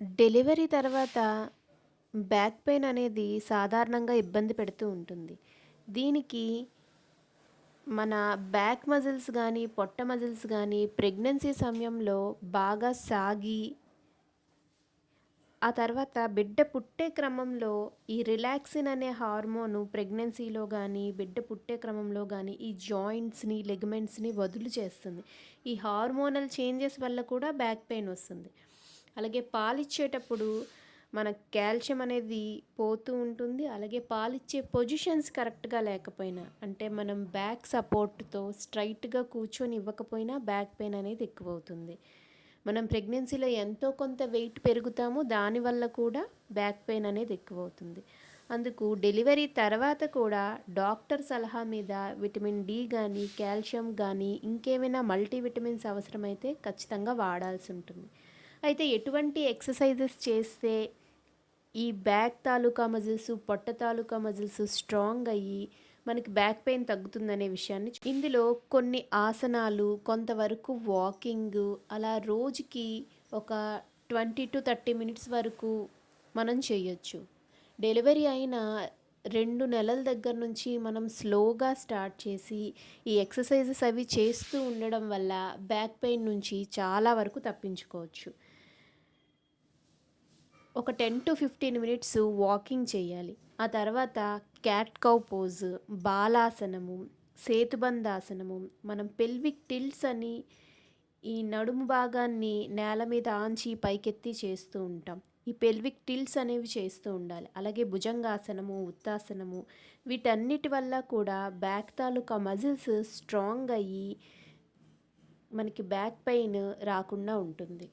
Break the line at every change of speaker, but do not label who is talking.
Delivery తర్వాత back pain అనేది సాధారణంగా ఇబ్బంది పెడుతూ ఉంటుంది. దీనికి మన బ్యాక్ మజిల్స్ కానీ పొట్ట మజిల్స్ కానీ ప్రెగ్నెన్సీ సమయంలో బాగా సాగి ఆ తర్వాత బిడ్డ పుట్టే క్రమంలో ఈ రిలాక్సిన్ అనే హార్మోను ప్రెగ్నెన్సీలో కానీ బిడ్డ పుట్టే క్రమంలో కానీ ఈ జాయింట్స్‌ని, లెగ్మెంట్స్ని వదులు చేస్తుంది. ఈ హార్మోనల్ చేంజెస్ వల్ల కూడా బ్యాక్ పెయిన్ వస్తుంది. అలాగే పాలిచ్చేటప్పుడు మన కాల్షియం అనేది పోతూ ఉంటుంది. అలాగే పాలిచ్చే పొజిషన్స్ కరెక్ట్‌గా లేకపోయినా అంటే మనం బ్యాక్ సపోర్ట్‌తో స్ట్రైట్గా కూర్చొని ఇవ్వకపోయినా బ్యాక్ పెయిన్ అనేది ఎక్కువ అవుతుంది మనం ప్రెగ్నెన్సీలో ఎంతో కొంత వెయిట్ పెరుగుతాము. దానివల్ల కూడా బ్యాక్ పెయిన్ అనేది ఎక్కువ అవుతుంది అందుకు డెలివరీ తర్వాత కూడా డాక్టర్ సలహా మీద విటమిన్ డి కానీ కాల్షియం కానీ ఇంకేమైనా మల్టీ విటమిన్స్ అవసరమైతే ఖచ్చితంగా వాడాల్సి ఉంటుంది. అయితే ఎటువంటి ఎక్సర్‌సైజెస్ చేస్తే ఈ బ్యాక్ తాలూకా మజిల్స్, పొట్ట తాలూకా మజిల్స్ స్ట్రాంగ్ అయ్యి మనకి బ్యాక్ పెయిన్ తగ్గుతుందనే విషయాన్ని ఇందులో కొన్ని ఆసనాలు, కొంతవరకు వాకింగ్ అలా రోజుకి ఒక 20-30 మినిట్స్ వరకు మనం చేయొచ్చు. డెలివరీ అయిన రెండు నెలల దగ్గర నుంచి మనం స్లోగా స్టార్ట్ చేసి ఈ ఎక్సర్‌సైజెస్ అవి చేస్తూ ఉండడం వల్ల బ్యాక్ పెయిన్ నుంచి చాలా వరకు తప్పించుకోవచ్చు. ఒక 10-15 మినిట్స్ వాకింగ్ చేయాలి. ఆ తర్వాత క్యాట్ కౌ పోజ్, బాలాసనము, సేతుబంధాసనము, మనం పెల్విక్ టిల్ట్స్ అని ఈ నడుము భాగాన్ని నేల మీద ఆంచి పైకెత్తి చేస్తూ ఉంటాం. ఈ పెల్విక్ టిల్స్ అనేవి చేస్తూ ఉండాలి. అలాగే భుజంగాసనము, ఉత్తాసనము వీటన్నిటి వల్ల కూడా బ్యాక్ తాలూకా మజిల్స్ స్ట్రాంగ్ అయ్యి మనకి బ్యాక్ పెయిన్ రాకుండా ఉంటుంది.